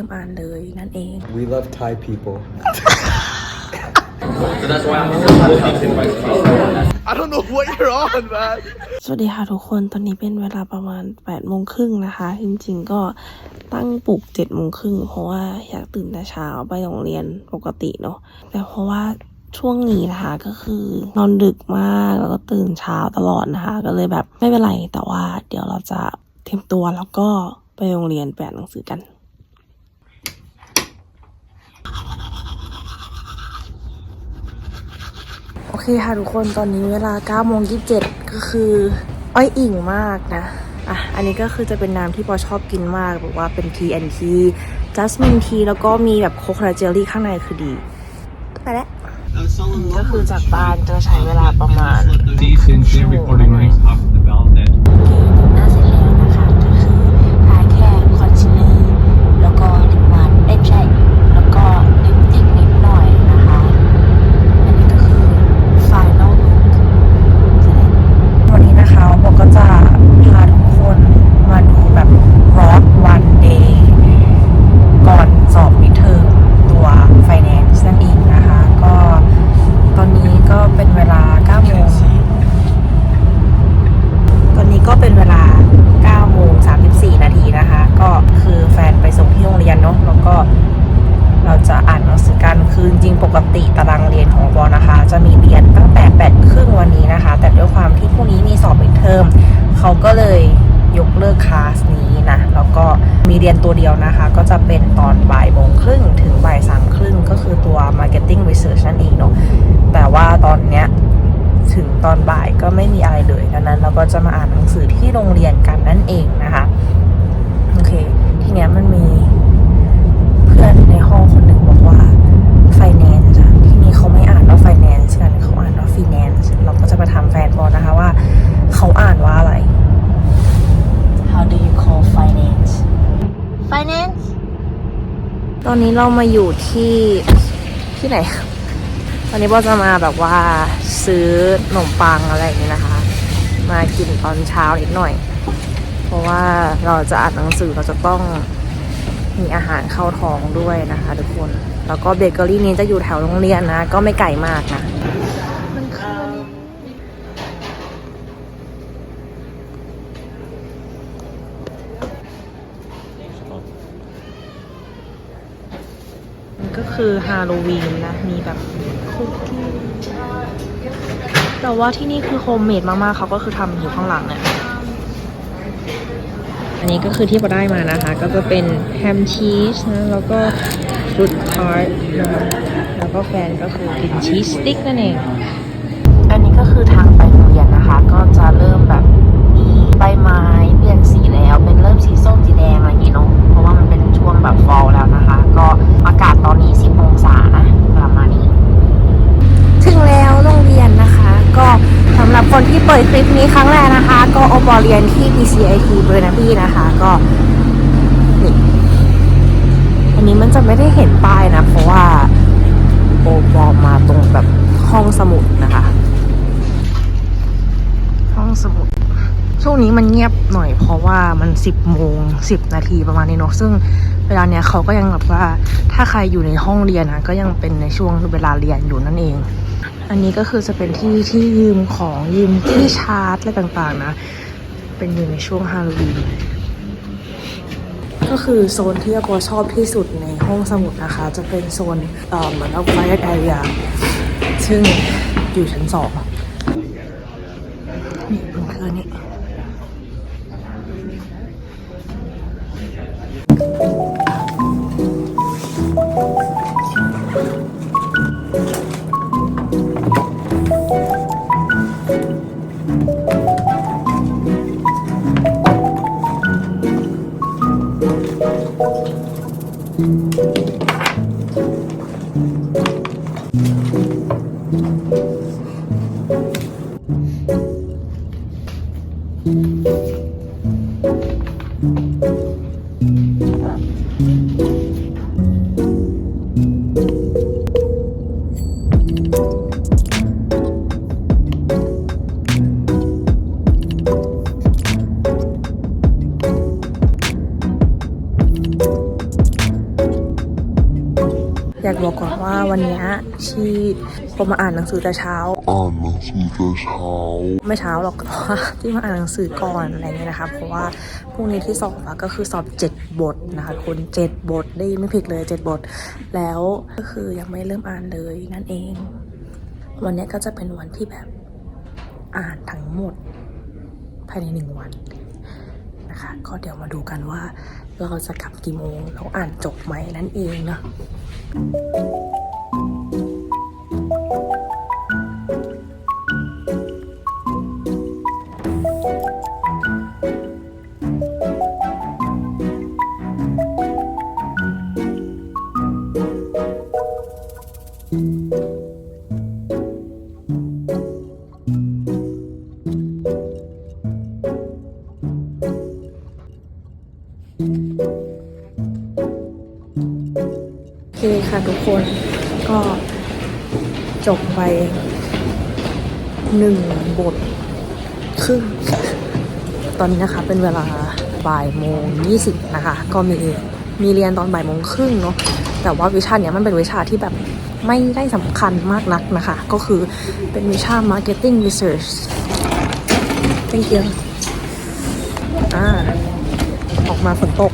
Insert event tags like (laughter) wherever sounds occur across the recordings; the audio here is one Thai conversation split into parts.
ริ่มอ่านเลยนั่นเอง We love Thai people. I don't know what you're on, man. สวัสดีค่ะทุกคน ตอนนี้เป็นเวลาประมาณ8ปดโมงครึ่งนะคะ จริงๆ ก็ตั้งปลุก7จ็ดโมงครึ่งเพราะว่าอยากตื่นแต่เช้าไปโรงเรียนปกติเนาะ แต่เพราะว่าช่วงนี้นะคะก็คือนอนดึกมากแล้วก็ตื่นเช้าตลอดนะคะ ก็เลยแบบไม่เป็นไร แต่ว่าเดี๋ยวเราจะเตรียมตัวแล้วก็ไปโรงเรียนแปลหนังสือกัน โอเคค่ะทุกคนตอนนี้เวลา9โมง27 ก็คืออ้อยอิ่งมากนะ อะ อันนี้ก็คือจะเป็นน้ำที่ปอชอบกินมากแบบว่าเป็น TNT Jasmine Tea แล้วก็มีแบบโคคาเจลลี่ข้างในคือดีไปแล้วก็คือจากบ้านจะใช้เวลาประมาณ Decent recording nice off the belt that หน้าเสร็จแล้วนะคะก็คือทาแค่คอนซีลเลอร์แล้วก็ลิปมันเอ้ยไม่ใช่ แล้วก็ลิปสติกนิดหน่อยนะคะ อันนี้ก็คือ final look วันนี้นะคะบอกก็จะพาทุกคนมาดูแบบรอ one day ก่อนสอบมิดเทอมตัว finance นั่นเองนะคะ ก็ตอนนี้ก็เป็นเวลา9โมง ตอนนี้ก็เป็นเวลา9โมง34 นาทีนะคะ ก็คือแฟนไปส่งที่โรงเรียนเนาะ แล้วก็เราจะอ่านหนังสือกัน คือจริงๆปกติตารางเรียนของบอนะคะ จะมีเรียนตั้งแต่8ครึ่งวันนี้นะคะ แต่ด้วยความที่พรุ่งนี้มีสอบปิดเทอม เขาก็เลยยกเลิกคลาสนี้นะ แล้วก็ มีเรียนตัวเดียวนะคะ ก็จะเป็นตอนบ่ายโมงครึ่งถึงบ่ายสามครึ่งก็คือตัว marketing research นั่นเองเนาะแต่ว่าตอนเนี้ยถึงตอนบ่ายก็ไม่มีอะไรเลยดังนั้นเราก็จะมาอ่านหนังสือที่โรงเรียนกันนั่นเองนะคะโอเค ทีเนี้ยมันมีเพื่อนในห้องคนหนึ่งบอกว่า finance อะที่นี่เขาไม่อ่านว่า finance กันเขาอ่านว่า finance เราก็จะมาทำแฟนบอลนะคะว่า เขาอ่านว่า finance ตอนนี้เรามาอยู่ที่ที่ไหน ตอนนี้โบจะมาแบบว่าซื้อขนมปังอะไรอย่างนี้นะคะ มากินตอนเช้านิดหน่อย เพราะว่าเราจะอ่านหนังสือเราจะต้องมีอาหารเข้าท้องด้วยนะคะทุกคน แล้วก็เบเกอรี่นี้จะอยู่แถวโรงเรียนนะ ก็ไม่ไกลมากนะมันคือมันก็ คือฮาโลวีนนะ มีแบบคุกกี้แต่ว่าที่นี่คือโฮมเมดมากๆ เขาก็คือทำอยู่ข้างหลังเนี่ย อันนี้ก็คือที่เราได้มานะคะ ก็จะเป็นแฮมชีสนะ แล้วก็ฟรุตทาร์ตนะคะแล้วก็แฟนก็คือกินชีสสติ๊กนั่นเอง อันนี้ก็คือทางไปโรงเรียนนะคะ ก็จะเริ่มแบบมีใบไม้เปลี่ยนสีแล้ว เป็นเริ่มสีส้มสีแดงอะไรอย่างงี้เนาะ เพราะว่ามันเป็นช่วงแบบฟอลแล้วนะคะ ก็ อากาศตอนนี้ 10 องศานะประมาณนี้ ถึงแล้วโรงเรียนนะคะ ก็สำหรับคนที่เปิดคลิปนี้ครั้งแรกนะคะ ก็อปอเรียนที่ PCIT เบอร์นาพี่นะคะ ก็นี่อันนี้มันจะไม่ได้เห็นป้ายนะ เพราะว่าโอปอมาตรงแบบห้องสมุดนะคะ ห้องสมุดช่วงนี้มันเงียบหน่อยเพราะว่ามันสิบโมงสิบนาทีประมาณนี้เนอะซึ่ง เวลาเนี้ยเขาก็ยังแบบว่าถ้าใครอยู่ในห้องเรียนนะก็ยังเป็นในช่วงเวลาเรียนอยู่นั่นเอง อันนี้ก็คือจะเป็นที่ที่ยืมของยืมที่ชาร์จอะไรต่างๆนะ เป็นอยู่ในช่วงฮาโลวีนก็คือโซนที่อาโปชอบที่สุดในห้องสมุดนะคะ จะเป็นโซนเหมือนเอาไฟแอเรียซึ่งอยู่ชั้นสอง ผมมาอ่านหนังสือแต่เช้า อ่านหนังสือแต่เช้า ไม่เช้าหรอกแต่ว่าที่มาอ่านหนังสือก่อนอะไรเงี้ยนะคะ เพราะว่าพรุ่งนี้ที่สอบอะก็คือสอบเจ็ดบทนะคะคุณเจ็ดบทได้ยินไม่ผิดเลยเจ็ดบท แล้วก็คือยังไม่เริ่มอ่านเลยนั่นเอง วันเนี้ยก็จะเป็นวันที่แบบอ่านทั้งหมด ภายในหนึ่งวันนะคะก็เดี๋ยวมาดูกันว่าเราจะกลับกี่โมงเราอ่านจบไหมนั่นเองเนาะ จบไปหนึ่งบทครึ่งตอนนี้นะคะเป็นเวลาบ่ายโมงยี่สิบนะคะ ก็มีมีเรียนตอนบ่ายโมงครึ่งเนาะแต่ว่าวิชาเนี้ยมันเป็นวิชาที่แบบไม่ได้สำคัญมากนักนะคะ ก็คือเป็นวิชา marketing research thank you อ่าออกมาฝนตก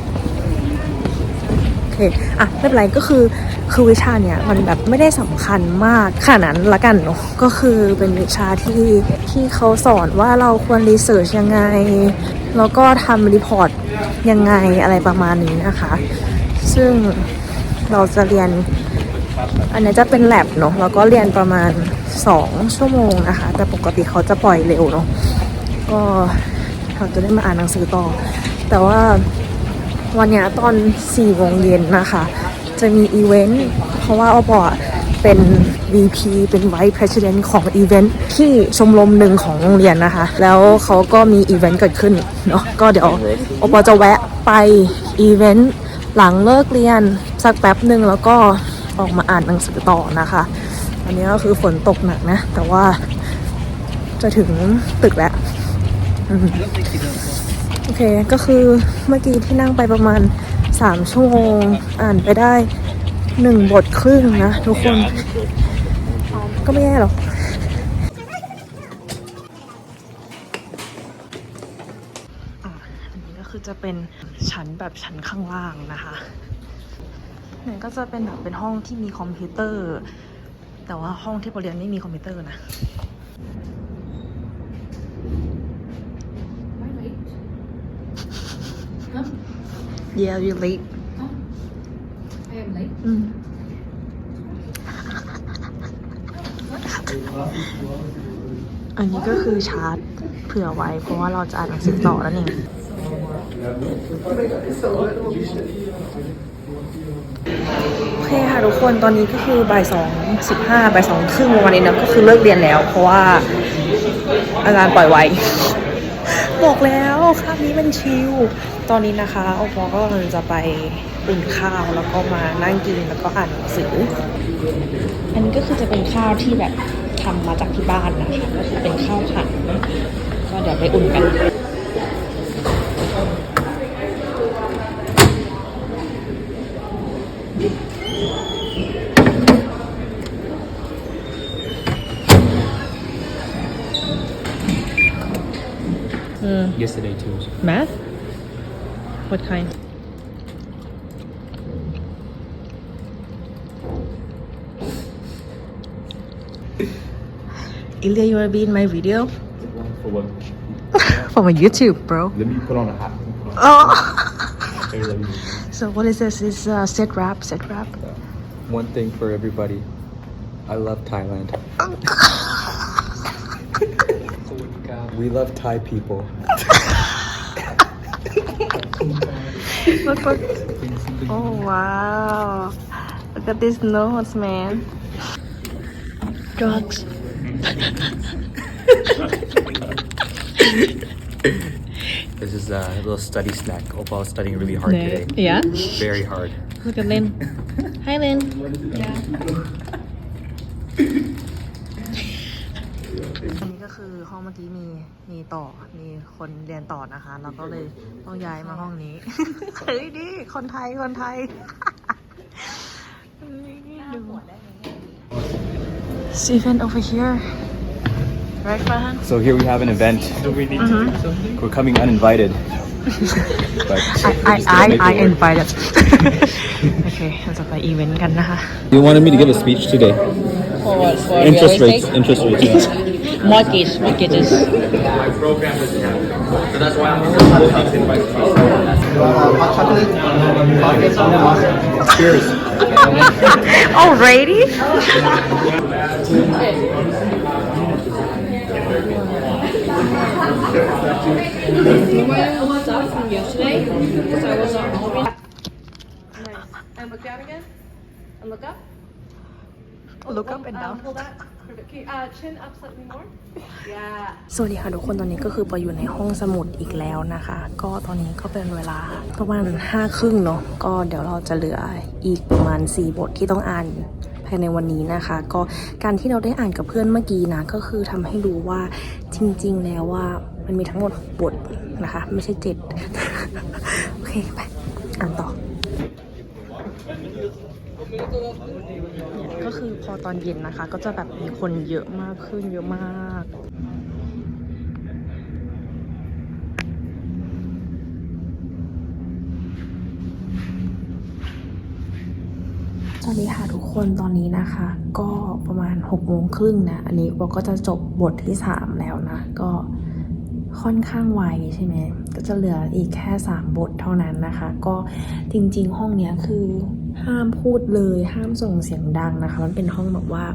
โอเค อะไม่เป็นไรก็คือ คือวิชาเนี้ยมันแบบไม่ได้สำคัญมากขนาดนั้นละกันเนาะก็คือเป็นวิชาที่ที่เขาสอนว่าเราควรรีเสิร์ชยังไง แล้วก็ทำรีพอร์ตยังไงอะไรประมาณนี้นะคะ ซึ่งเราจะเรียน อันนี้จะเป็นแลบเนาะแล้วก็เรียนประมาณ 2 ชั่วโมงนะคะ แต่ปกติเขาจะปล่อยเร็วเนาะก็เราจะได้มาอ่านหนังสือต่อ แต่ว่าวันเนี้ยตอน4โมงเย็นนะคะ จะมีอีเวนต์เพราะว่าอปอเป็น VP เป็น Vice President ของอีเวนต์ที่ชมรมหนึ่งของโรงเรียนนะคะ แล้วเขาก็มีอีเวนต์เกิดขึ้นเนาะก็เดี๋ยวอปอจะแวะไปอีเวนต์หลังเลิกเรียนสักแป๊บหนึ่งแล้วก็ออกมาอ่านหนังสือต่อนะคะอันนี้ก็คือฝนตกหนักนะ แต่ว่าจะถึงตึกแล้วโอเค ก็คือเมื่อกี้ที่นั่งไปประมาณ 3ชั่วโมงอ่านไปได้1บทครึ่งนะทุกคน ก็ไม่แย่หรอกอันนี้ก็คือจะเป็นชั้นแบบชั้นข้างล่างนะคะเนี่ยก็จะเป็นแบบเป็นห้องที่มีคอมพิวเตอร์ แต่ว่าห้องที่เราเรียนไม่มีคอมพิวเตอร์นะ Yeah, you're late. I am late. อืมอันนี้ก็คือชาร์จเผื่อไว้ เพราะว่าเราจะอ่านหนังสือต่อแล้วนี่ โอเคค่ะทุกคนตอนนี้ก็คือบ่ายสองสิบห้าบ่ายสองครึ่งวันนี้นะก็คือเลิกเรียนแล้ว เพราะว่าอาจารย์ปล่อยไว้ บอกแล้วคาบนี้มันชิล ตอนนี้นะคะโอปอก็กำลังจะไปอุ่นข้าวแล้วก็มานั่งกินแล้วก็อ่านหนังสือ อันนี้ก็คือจะเป็นข้าวที่แบบทำมาจากที่บ้านนะคะ ก็คือเป็นข้าวผัดก็เดี๋ยวไปอุ่นกัน Yesterday too. Math? What kind? Ilya, you wanna be in my video? For what? (laughs) For my YouTube, bro. Let me put on a hat. Oh. Okay, (laughs) let so what is this? This uh, set rap, set rap. One thing for everybody. I love Thailand. (laughs) we love Thai people. Look, look. Oh wow! Look at these notes, man. Drugs. (laughs) This is a little study snack. Opal is studying really hard today. Yeah. Very hard. Look at Lynn. (laughs) Hi, Lynn. อั อห้องเมื่อกี้มีมีต่อมีคนเรียนต่อนะคะแล้วก็เลยต้องย้ายมาห้องนี้ เฮ้ยดิคนไทยคนไทย Stephen over here right Farhan So here we have an event. Do we need to do something? We're coming uninvited. but I I we're just gonna I make I it work. invited โอเคเราจะไปอีเวนต์กันนะคะ You wanted me to give a speech today. For what? For Interest real rates. estate? Interest rates. Yeah. Mortgage, mortgages. My program doesn't have it. So that's why I'm Cheers. already And look down again. And look up. look up and down Um, pull that. Perfect. Okay, uh, chin up slightly more. Yeah. สวัสดีค่ะทุกคนตอนนี้ก็คือปออยู่ในห้องสมุดอีกแล้วนะคะ ก็ตอนนี้ก็เป็นเวลาประมาณห้าครึ่งเนาะก็เดี๋ยวเราจะเหลืออีกประมาณ 4 บทที่ต้องอ่านภายในวันนี้นะคะ ก็การที่เราได้อ่านกับเพื่อนเมื่อกี้นะก็คือทำให้รู้ว่าจริง ๆ แล้วว่ามันมีทั้งหมดหกบทนะคะ ไม่ใช่เจ็ดโอเคไปอ่านต่อ ก็คือพอตอนเย็นนะคะ ก็จะแบบมีคนเยอะมากขึ้นเยอะมากสวัสดีค่ะทุกคนตอนนี้นะคะ ก็ประมาณ6กโมงครึ่งนะ อันนี้เราก็จะจบบทที่ 3 แล้วนะ ก็ค่อนข้างไวใช่ไหมก็จะเหลืออีกแค่ 3 บทเท่านั้นนะคะ ก็จริงๆ ห้องเนี้ยคือ ห้ามพูดเลย ห้ามส่งเสียงดังนะคะ มันเป็นห้องแบบว่า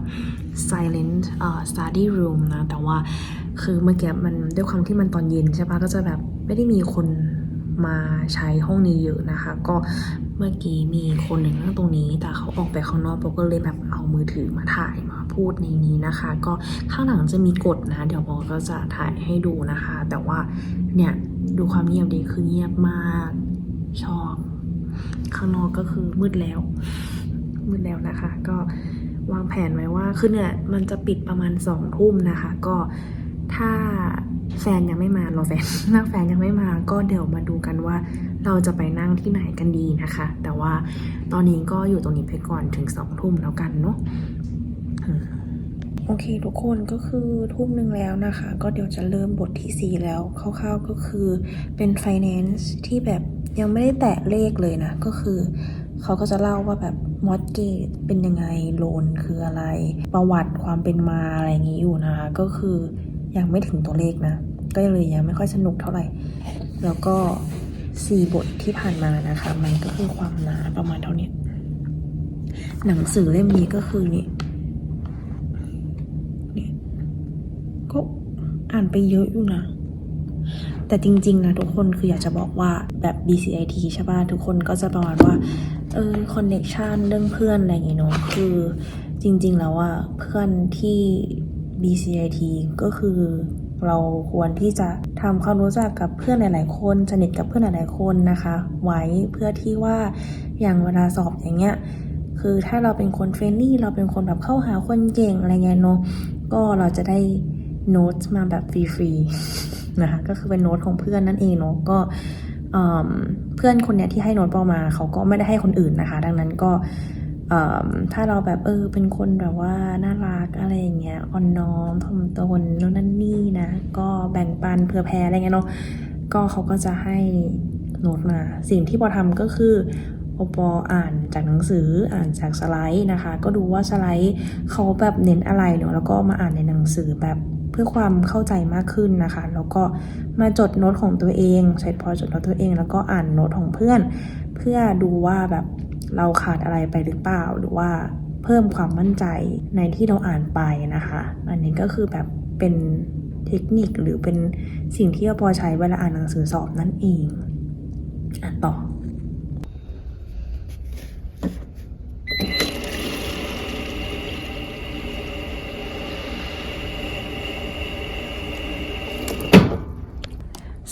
silent uh, study room นะ แต่ว่าคือเมื่อกี้มันด้วยความที่มันตอนเย็นใช่ปะก็จะแบบไม่ได้มีคนมาใช้ห้องนี้เยอะนะคะ ก็เมื่อกี้มีคนหนึ่งนั่งตรงนี้ แต่เขาออกไปข้างนอกโบก็เลยแบบเอามือถือมาถ่ายมาพูดในนี้นะคะ ก็ข้างหลังจะมีกฎนะ เดี๋ยวโบก็จะถ่ายให้ดูนะคะ แต่ว่าเนี่ยดูความเงียบดีคือเงียบมากชอบ ข้างนอกก็คือมืดแล้ว มืดแล้วนะคะ ก็วางแผนไว้ว่าคือเนี่ยมันจะปิดประมาณสองทุ่มนะคะ ก็ถ้าแฟนยังไม่มารอแฟนถ้าแฟนยังไม่มาก็เดี๋ยวมาดูกันว่า เราจะไปนั่งที่ไหนกันดีนะคะ แต่ว่าตอนนี้ก็อยู่ตรงนี้ไปก่อนถึงสองทุ่มแล้วกันเนาะโอเคทุกคนก็คือทุ่มหนึ่งแล้วนะคะ ก็เดี๋ยวจะเริ่มบทที่ 4 แล้วคร่าวๆก็คือเป็น finance ที่แบบ ยังไม่ได้แตะเลขเลยนะ ก็คือ เขาก็จะเล่าว่าแบบมอ g เกตเป็นยังไงโลนคืออะไร ประวัติความเป็นมาอะไรอย่างนี้อยู่นะคะ ก็คือยังไม่ถึงตัวเลขนะ ก็เลยยังไม่ค่อยสนุกเท่าไหร่ แล้วก็สี่บทที่ผ่านมานะคะ มันก็คือความหนาประมาณเท่านี้ หนังสือเล่มนี้ก็คือนี่นี่ก็อ่านไปเยอะอยู่นะ แต่จริงๆนะทุกคนคืออยากจะบอกว่าแบบ BCIT ใช่ป่ะทุกคนก็จะประมาณว่าเออคอนเน c t ชันเรื่องเพื่อนอะไรอย่างเงี้ยเนาะคือจริง ๆ แล้วอะเพื่อนที่ BCIT ก็คือเราควรที่จะทำความรู้จักกับเพื่อนหลาย ๆ คนสนิทกับเพื่อนหลาย ๆ คนนะคะ ไว้เพื่อที่ว่าอย่างเวลาสอบอย่างเงี้ยคือถ้าเราเป็นคนเฟรนลี่เราเป็นคนแบบเข้าหาคนเก่งอะไรเงี้ยเนาะก็เราจะได้โน้ตมาแบบฟรีๆ นะคะก็คือเป็นโน้ตของเพื่อนนั่นเองเนาะก็เพื่อนคนเนี้ยที่ให้โน้ตเปามาเขาก็ไม่ได้ให้คนอื่นนะคะ ดังนั้นก็ถ้าเราแบบเออเป็นคนแบบว่าน่ารักอะไรอย่างเงี้ยอ่อนน้อมถ่อมตนนู่นนั่นนี่นะ ก็แบ่งปันเผื่อแผ่อะไรเงี้ยเนาะก็เขาก็จะให้โน้ตมา สิ่งที่พอทำก็คือโอปออ่านจากหนังสืออ่านจากสไลด์นะคะ ก็ดูว่าสไลด์เขาแบบเน้นอะไรเนาะแล้วก็มาอ่านในหนังสือแบบ เพื่อความเข้าใจมากขึ้นนะคะ แล้วก็มาจดโน้ตของตัวเองเสร็จพอจดโน้ตตัวเอง แล้วก็อ่านโน้ตของเพื่อน เพื่อดูว่าแบบเราขาดอะไรไปหรือเปล่า หรือว่าเพิ่มความมั่นใจในที่เราอ่านไปนะคะ อันนี้ก็คือแบบเป็นเทคนิคหรือเป็นสิ่งที่อปอใช้เวลาอ่านหนังสือสอบนั่นเองอ่านต่อ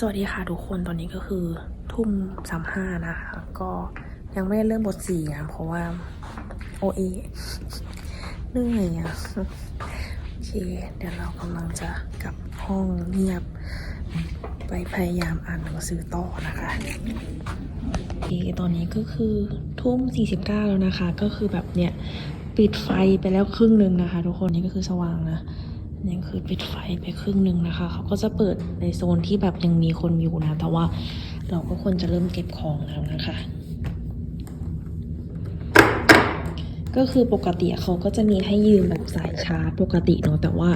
สวัสดีค่ะทุกคนตอนนี้ก็คือทุ่มสามห้านะคะ ก็ยังไม่ได้เริ่มบทสี่นะเพราะว่า โอเอเหนื่อยอะโอเค เดี๋ยวเรากำลังจะกลับห้องเงียบ ไปพยายามอ่านหนังสือต่อนะคะโอเคตอนนี้ก็คือทุ่ม49แล้วนะคะ ก็คือแบบเนี่ย ปิดไฟไปแล้วครึ่งหนึ่งนะคะ ทุกคนนี่ก็คือสว่างนะ นี่คือปิดไฟไปครึ่งหนึ่งนะคะ เขาก็จะเปิดในโซนที่แบบยังมีคนอยู่นะ แต่ว่าเราก็ควรจะเริ่มเก็บของแล้วนะคะ ก็คือปกติเขาก็จะมีให้ยืมแบบสายชาร์จปกติเนอะแต่ว่า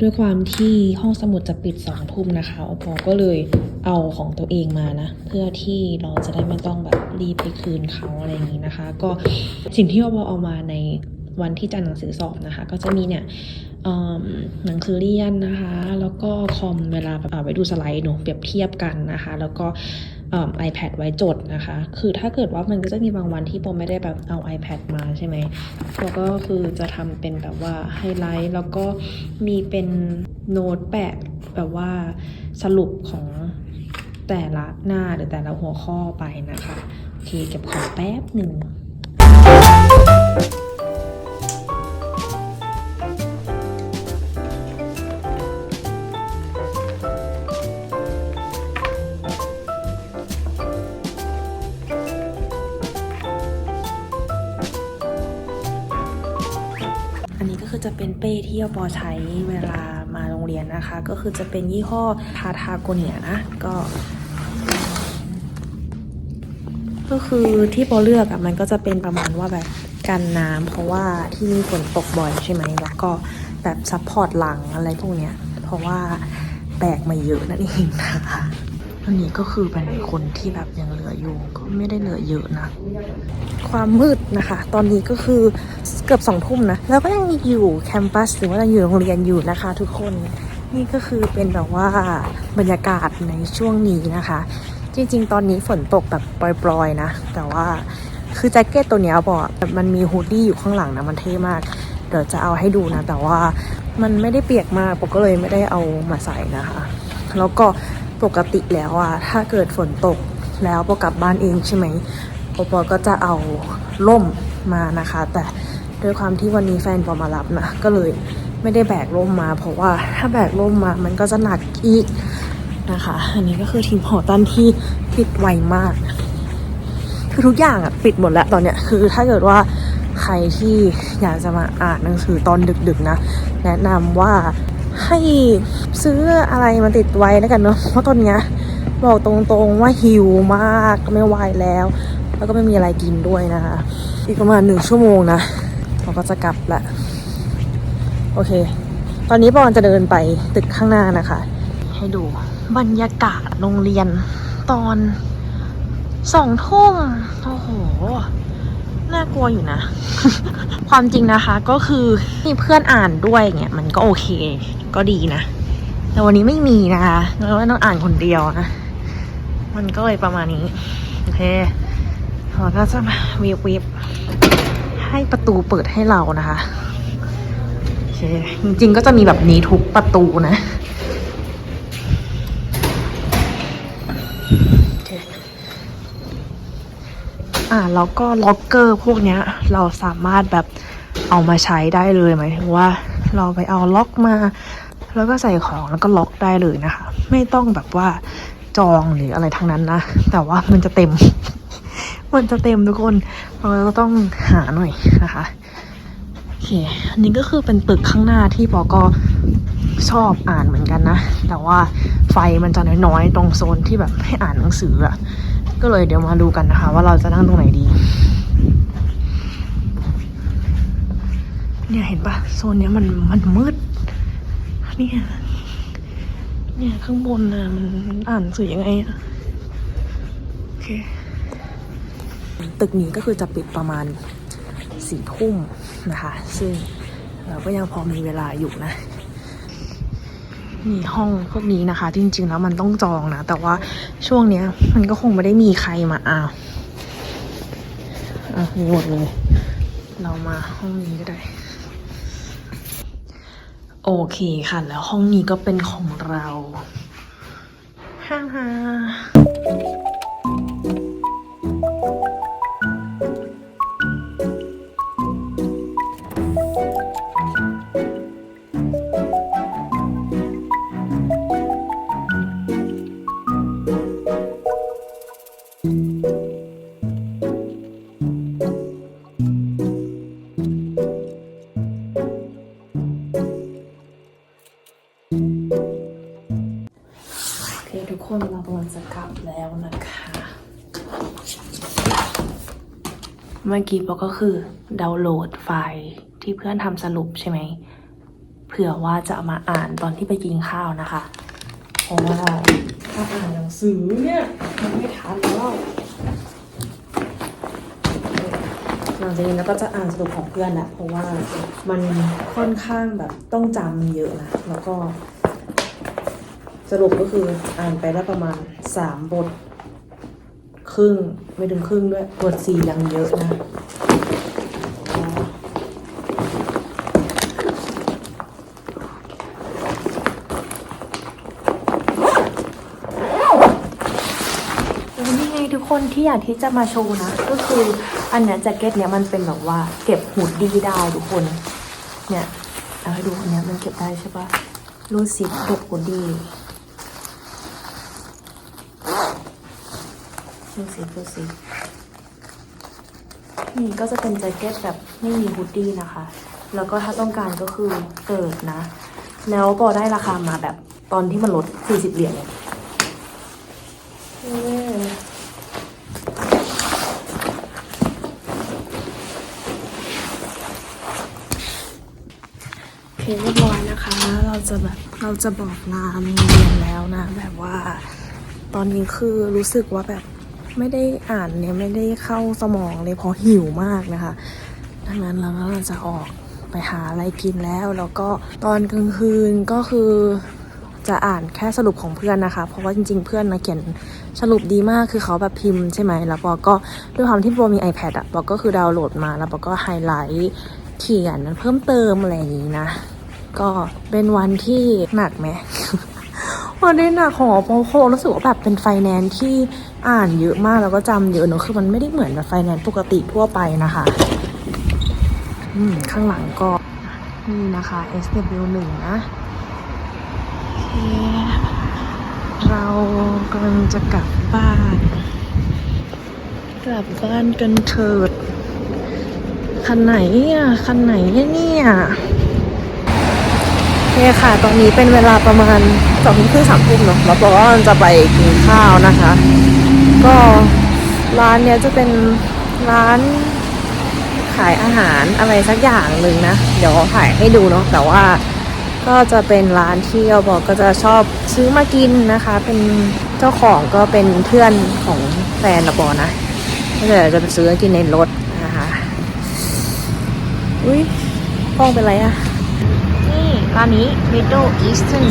ด้วยความที่ห้องสมุดจะปิดสองทุ่มนะคะอปอก็เลยเอาของตัวเองมานะ เพื่อที่เราจะได้ไม่ต้องแบบรีบไปคืนเขาอะไรอย่างนี้นะคะ ก็สิ่งที่อปอเอามาในวันที่จัดหนังสือสอบนะคะ ก็จะมีเนี่ย หนังสือเรียนนะคะ แล้วก็คอมเวลาแบบไว้ดูสไลด์เนอะเปรียบเทียบกันนะคะ แล้วก็ iPad ไว้จดนะคะ คือถ้าเกิดว่ามันก็จะมีบางวันที่ปอไม่ได้แบบเอา iPad มาใช่ไหมแล้วก็คือจะทำเป็นแบบว่าไฮไลท์ แล้วก็มีเป็นโน้ตแปะแบบว่าสรุปของแต่ละหน้าหรือแต่ละหัวข้อไปนะคะ โอเคเก็บของแป๊บหนึ่ง ที่ปอใช้เวลามาโรงเรียนนะคะ ก็คือจะเป็นยี่ห้อทาทาโกเนียนะก็ก็คือที่ปอเลือกอะมันก็จะเป็นประมาณว่าแบบกันน้ำเพราะว่าที่นี่ฝนตกบ่อยใช่ไหมแล้วก็แบบซัพพอร์ตหลังอะไรพวกเนี้ยเพราะว่าแบกมาเยอะนั่นเองนะคะ อันนี้ก็คือเป็นคนที่แบบยังเหลืออยู่ก็ไม่ได้เหลือเยอะนะ ความมืดนะคะ ตอนนี้ก็คือเกือบสองทุ่มนะ แล้วก็ยังอยู่แคมปัสหรือว่ายังอยู่โรงเรียนอยู่นะคะ ทุกคนนี่ก็คือเป็นแบบว่าบรรยากาศในช่วงนี้นะคะ จริง ๆ ตอนนี้ฝนตกแบบปล่อยๆนะ แต่ว่าคือแจ็คเก็ตตัวนี้บอกมันมีฮูดดี้อยู่ข้างหลังนะมันเท่มาก เดี๋ยวจะเอาให้ดูนะ แต่ว่ามันไม่ได้เปียกมากปกก็เลยไม่ได้เอามาใส่นะคะ แล้วก็ ปกติแล้วอะถ้าเกิดฝนตกแล้วปกลับบ้านเองใช่ไหมปอปอก็จะเอาล่มมานะคะ แต่ด้วยความที่วันนี้แฟนปอมารับนะก็เลยไม่ได้แบกร่มมา เพราะว่าถ้าแบกร่มมามันก็จะหนักอีกนะคะ อันนี้ก็คือทีมหอตันที่ปิดไวมาก คือทุกอย่างอะปิดหมดแล้วตอนเนี้ยคือถ้าเกิดว่าใครที่อยากจะมาอ่านหนังสือตอนดึกๆนะ แนะนำว่า ให้ซื้ออะไรมาติดไว้แล้วกันเนาะเพราะตอนเนี้ยบอกตรงๆว่าหิวมากไม่ไหวแล้ว แล้วก็ไม่มีอะไรกินด้วยนะคะ อีกประมาณหนึ่งชั่วโมงนะเราก็จะกลับละโอเค ตอนนี้ปอนจะเดินไปตึกข้างหน้านะคะ ให้ดูบรรยากาศโรงเรียนตอนสองทุ่มโอ้โห น่ากลัวอยู่นะ ความจริงนะคะก็คือมีเพื่อนอ่านด้วยเงี้ยมันก็โอเค ก็ดีนะ แต่วันนี้ไม่มีนะคะแล้วต้องอ่านคนเดียวนะ มันก็เลยประมาณนี้ โอเคเราก็จะมาวีบวีบให้ประตูเปิดให้เรานะคะโอเคจริงๆก็จะมีแบบนี้ทุกประตูนะ โอเค อ่าแล้วก็ล็อกเกอร์พวกเนี้ยเราสามารถแบบเอามาใช้ได้เลยหมายถึงว่าเราไปเอาล็อกมา แล้วก็ใส่ของแล้วก็ล็อกได้เลยนะคะ ไม่ต้องแบบว่าจองหรืออะไรทั้งนั้นนะ แต่ว่ามันจะเต็ม มันจะเต็มทุกคนเราก็ต้องหาหน่อยนะคะโอเคอันนี้ก็คือเป็นตึกข้างหน้าที่ปอก็ชอบอ่านเหมือนกันนะ แต่ว่าไฟมันจะน้อยๆ ตรงโซนที่แบบให้อ่านหนังสืออะ ก็เลยเดี๋ยวมาดูกันนะคะ ว่าเราจะนั่งตรงไหนดี เนี่ยเห็นปะโซนเนี้ยมันมันมืดเนี่ยเนี่ยข้างบนนะมันอ่านสื่อยังไงอะโอเค ตึกนี้ก็คือจะปิดประมาณสี่ทุ่มนะคะ ซึ่งเราก็ยังพอมีเวลาอยู่นะ มีห้องพวกนี้นะคะ จริง ๆ แล้วมันต้องจองนะ แต่ว่าช่วงเนี้ย มันก็คงไม่ได้มีใครมาอ้าวอะมีหมดเลย เรามาห้องนี้ก็ได้ โอเคค่ะ แล้วห้องนี้ก็เป็นของเราฮ่า กลับแล้วนะคะ เมื่อกี้ปอก็คือดาวน์โหลดไฟล์ที่เพื่อนทำสรุปใช่ไหม เผื่อว่าจะเอามาอ่านตอนที่ไปกินข้าวนะคะ เพราะว่าถ้าอ่านหนังสือเนี่ยมันไม่ทันแล้วหลังจากนี้เราก็จะอ่านสรุปของเพื่อนแหละเพราะว่ามันค่อนข้างแบบต้องจำเยอะนะ แล้วก็ สรุปก็คืออ่านไปได้วประมาณสามบท ครึ่งไม่ถึงครึ่งด้วยบทสี่ยังเยอะนะแล้วนี่ไงทุกคนที่อยากที่จะมาโชว์นะ ก็คืออันเนี้ยแจ็คเก็ตเนี้ยมันเป็นแบบว่าเก็บหูดดีได้ทุกคน เนี่ยเอาให้ดูอันเนี้ยมันเก็บได้ใช่ปะรูดซิปเก็บหูดดี ดซิปรูดซินี่ก็จะเป็นแจ็คเก็ตแบบไม่มีฮูดดี้นะคะ แล้วก็ถ้าต้องการก็คือเปิดนะ แล้วพอได้ราคามาแบบตอนที่มันลด 40 เหรียญเนี่ยโอเคเรียบร้อยนะคะ เราจะแบบเราจะบอกลาโรงเรียนแล้วนะ แบบว่า ตอนนี้คือรู้สึกว่าแบบ ไม่ได้อ่านเนี่ยไม่ได้เข้าสมองเลยเพราะหิวมากนะคะ ดังนั้นเราก็จะออกไปหาอะไรกินแล้ว แล้วก็ตอนกลางคืนก็คือจะอ่านแค่สรุปของเพื่อนนะคะ เพราะว่าจริง ๆ เพื่อนนะเขียนสรุปดีมากคือเขาแบบพิมพ์ใช่ไหมแล้วปอก็ด้วยความที่ปอมี iPad อะปอก็คือดาวน์โหลดมาแล้วปอก็ไฮไลท์เขียนเพิ่มเติมอะไรอย่างนี้นะ ก็เป็นวันที่หนักไหม วันนี้หนักของปอโครู้สึกว่าแบบเป็นไฟแนนซ์ที่อ่านเยอะมากแล้วก็จำเยอะเนอะคือมันไม่ได้เหมือนแบบไฟแนนซ์ปกติทั่วไปนะคะอืมข้างหลังก็นี่นะคะ SW 1 นะโอเคเรากำลังจะกลับบ้าน กลับบ้านกันเถิดคันไหนอะคันไหนเนี่ย โอเคค่ะ ตอนนี้เป็นเวลาประมาณสองทุ่มครึ่งสามทุ่มเนาะแล้วบอกว่าจะไปกินข้าวนะคะ ก็ร้านเนี้ยจะเป็นร้านขายอาหารอะไรสักอย่างหนึ่งนะ เดี๋ยวถ่ายให้ดูเนาะแต่ว่าก็จะเป็นร้านที่เราบอกก็จะชอบซื้อมากินนะคะ เป็นเจ้าของก็เป็นเพื่อนของแฟนเราบอกนะก็เดี๋ยวจะไปซื้อกินในรถนะคะอุ้ยกล้องเป็นไรอะ ร้านนี้ Middle Eastern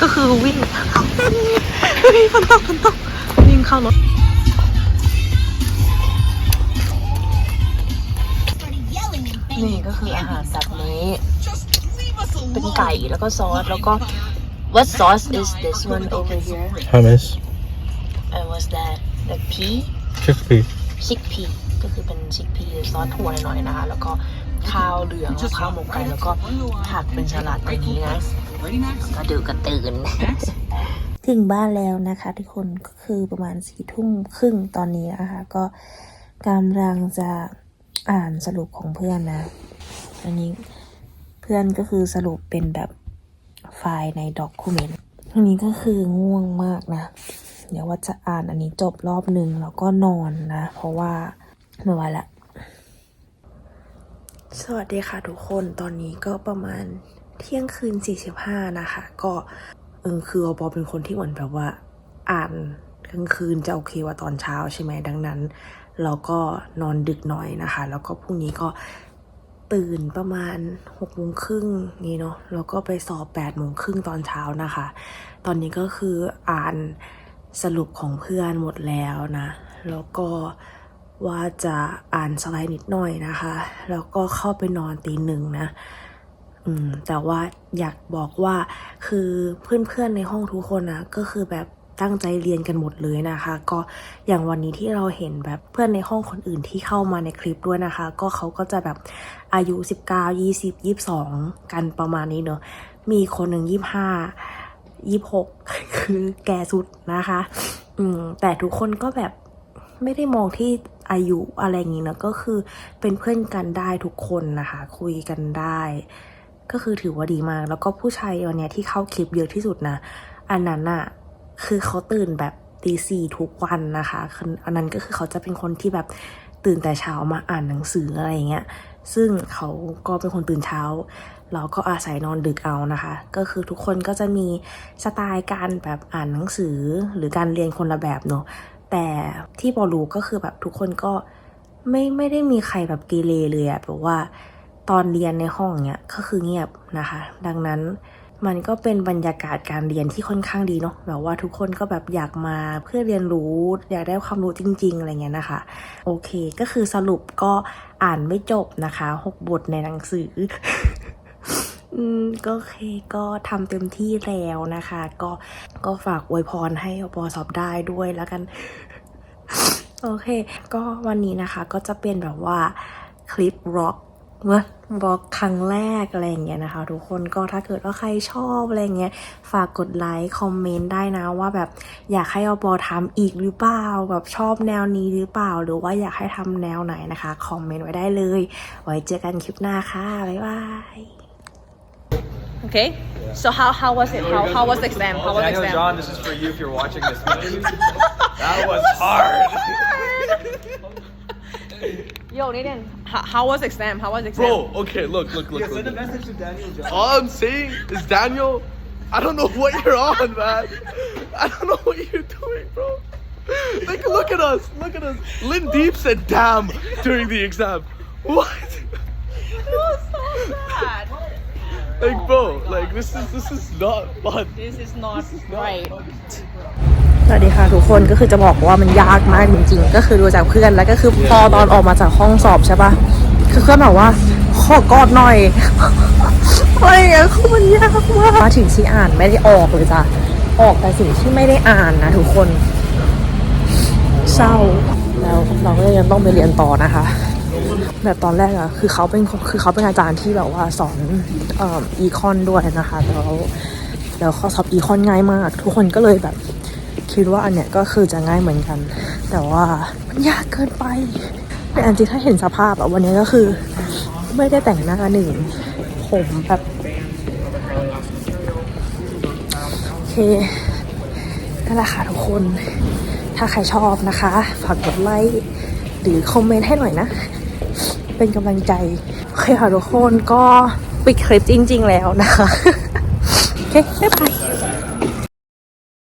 ก็คือวิ่งวิ่งฝนตกฝนตกวิ่งเข้ารถนี่ก็คืออาหารแบบนี้ เป็นไก่แล้วก็ซอสแล้วก็ what sauce is this one over here Hummus. and what's that the pea Chickpea. chickpea ก็คือเป็น chickpea ซอสถั่วหน่อยๆนะคะ แล้วก็ข้าวเหลืองข้าวหมกไก่แล้วก็ผักเป็นสลัดตรงนี้นะก็ดูกระตื่น ถึงบ้านแล้วนะคะทุกคนก็คือประมาณสี่ทุ่มครึ่งตอนนี้นะคะ ก็กำลังจะอ่านสรุปของเพื่อนนะ อันนี้เพื่อนก็คือสรุปเป็นแบบ ไฟล์ในด็อกิเมนต์อันนี้ก็คือง่วงมากนะ เดี๋ยวว่าจะอ่านอันนี้จบรอบหนึ่งแล้วก็นอนนะ เพราะว่าไม่ไหวละ สวัสดีค่ะทุกคนตอนนี้ก็ประมาณเที่ยงคืน 45 นะคะ ก็เออคือปอเป็นคนที่เหมือนแบบว่าอ่านกลางคืนจะโอเคกว่าตอนเช้าใช่ไหมดังนั้น เราก็นอนดึกหน่อยนะคะ แล้วก็พรุ่งนี้ก็ ตื่นประมาณ6โมงครึ่งนี้เนาะแล้วก็ไปสอบ8โมงครึ่งตอนเช้านะคะ ตอนนี้ก็คืออ่านสรุปของเพื่อนหมดแล้วนะ แล้วก็ว่าจะอ่านสไลด์นิดหน่อยนะคะ แล้วก็เข้าไปนอนตีหนึ่งนะ อืม แต่ว่าอยากบอกว่าคือเพื่อนๆในห้องทุกคนนะก็คือแบบ ตั้งใจเรียนกันหมดเลยนะคะ ก็อย่างวันนี้ที่เราเห็นแบบเพื่อนในห้องคนอื่นที่เข้ามาในคลิปด้วยนะคะ ก็เขาก็จะแบบอายุ 19 20 22 กันประมาณนี้เนอะมีคนหนึ่ง25 26 คือแก่สุดนะคะ อืมแต่ทุกคนก็แบบไม่ได้มองที่อายุอะไรอย่างนี้เนอะก็คือเป็นเพื่อนกันได้ทุกคนนะคะ คุยกันได้ ก็คือถือว่าดีมาก แล้วก็ผู้ชายวันนี้ที่เข้าคลิปเยอะที่สุดนะ อันนั้นอะ คือเขาตื่นแบบตีสี่ทุกวันนะคะคืออันนั้นก็คือเขาจะเป็นคนที่แบบตื่นแต่เช้ามาอ่านหนังสืออะไรอย่างเงี้ย ซึ่งเขาก็เป็นคนตื่นเช้า เราก็อาศัยนอนดึกเอานะคะ ก็คือทุกคนก็จะมีสไตล์การแบบอ่านหนังสือหรือการเรียนคนละแบบเนอะแต่ที่บอรู้ก็คือแบบทุกคนก็ไม่ไม่ได้มีใครแบบเกเรเลยอะแบบว่าตอนเรียนในห้องเนี้ยก็คือเงียบนะคะ ดังนั้น มันก็เป็นบรรยากาศการเรียนที่ค่อนข้างดีเนาะแบบว่าทุกคนก็แบบอยากมาเพื่อเรียนรู้อยากได้ความรู้จริง ๆ อะไรเงี้ยนะคะ โอเคก็คือสรุปก็อ่านไม่จบนะคะหกบทในหนังสืออืมก็โอเคก็ทำเต็มที่แล้วนะคะ ก็ก็ฝากอวยพรให้อปอสอบได้ด้วยแล้วกัน โอเค ก็วันนี้นะคะก็จะเป็นแบบว่าคลิปร็อก เมื่อบล็อกครั้งแรกอะไรอย่างเงี้ยนะคะ ทุกคนก็ถ้าเกิดว่าใครชอบอะไรเงี้ยฝากกดไลค์คอมเมนต์ได้นะว่าแบบอยากให้อปอทำอีกหรือเปล่าแบบชอบแนวนี้หรือเปล่า หรือว่าอยากให้ทำแนวไหนนะคะคอมเมนต์ไว้ได้เลย ไว้เจอกันคลิปหน้าค่ะ บ๊ายบาย Okay. So how how was it? How how was the exam? How was the Daniel exam? John, this is for you if you're watching this. that was hard. Yo, Nathan. How, how was the exam? How was the exam? Bro, okay, look, look, look. look, look. All I'm saying is Daniel, I don't know what you're on, man. I don't know what you're doing, bro. Like, look at us, look at us. Lynn Deep said damn during the exam. What? No, so bad. Like, bro, like this is this is not fun. This is not right. สวัสดีค่ะทุกคนก็คือจะบอกว่ามันยากมากจริงๆ ก็คือดูจากเพื่อนแล้วก็คือพอตอนออกมาจากห้องสอบใช่ปะคือเพื่อนแบบว่าขอกอดหน่อยอะไรอย่างเงี้ยคือมันยากมากมาถึงที่อ่านไม่ได้ออกเลยจ้ะออกแต่สิ่งที่ไม่ได้อ่านนะทุกคนเศร้าแล้วเราก็ยังต้องไปเรียนต่อนะคะ แบบตอนแรกอะคือเขาเป็นคือเขาเป็นอาจารย์ที่แบบว่าสอนอีคอนด้วยนะคะแล้วแล้วข้อสอบอีคอนง่ายมาก ทุกคนก็เลยแบบคิดว่าอันเนี้ยก็คือจะง่ายเหมือนกัน แต่ว่ามันยากเกินไปแต่อันจริงถ้าเห็นสภาพอะวันนี้ก็คือไม่ได้แต่งหน้าหนึ่งผมแบบโอเคนั่นแหละค่ะทุกคน ถ้าใครชอบนะคะ ฝากกดไลค์หรือคอมเมนต์ให้หน่อยนะ เป็นกำลังใจโอเคค่ะทุกคนก็ปิดคลิปจริง ๆ แล้วนะคะ โอเคบ๊ายบาย